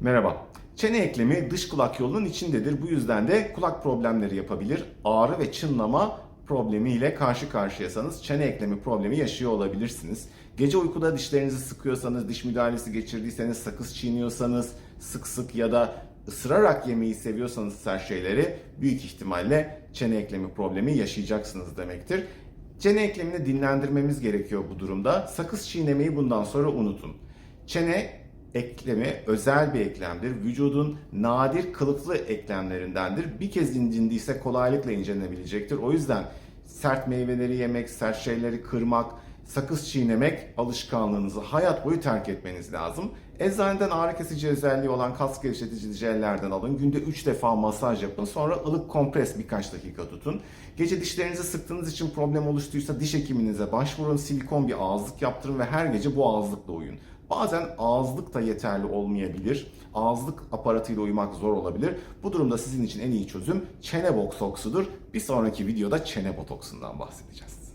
Merhaba. Çene eklemi dış kulak yolunun içindedir. Bu yüzden de kulak problemleri yapabilir. Ağrı ve çınlama problemiyle karşı karşıyasanız çene eklemi problemi yaşıyor olabilirsiniz. Gece uykuda dişlerinizi sıkıyorsanız, diş müdahalesi geçirdiyseniz, sakız çiğniyorsanız, sık sık ya da ısırarak yemeği seviyorsanız sert şeyleri büyük ihtimalle çene eklemi problemi yaşayacaksınız demektir. Çene eklemini dinlendirmemiz gerekiyor bu durumda. Sakız çiğnemeyi bundan sonra unutun. Çene eklemi özel bir eklemdir. Vücudun nadir kılıflı eklemlerindendir. Bir kez incindiyse kolaylıkla incelenebilecektir. O yüzden sert meyveleri yemek, sert şeyleri kırmak, sakız çiğnemek alışkanlığınızı hayat boyu terk etmeniz lazım. Eczaneden ağrı kesici özelliği olan kas gevşetici jellerden alın. Günde 3 defa masaj yapın. Sonra ılık kompres birkaç dakika tutun. Gece dişlerinizi sıktığınız için problem oluştuysa diş hekiminize başvurun. Silikon bir ağızlık yaptırın ve her gece bu ağızlıkla uyun. Bazen ağızlık da yeterli olmayabilir. Ağızlık aparatıyla uyumak zor olabilir. Bu durumda sizin için en iyi çözüm çene botoksudur. Bir sonraki videoda çene botoksundan bahsedeceğiz.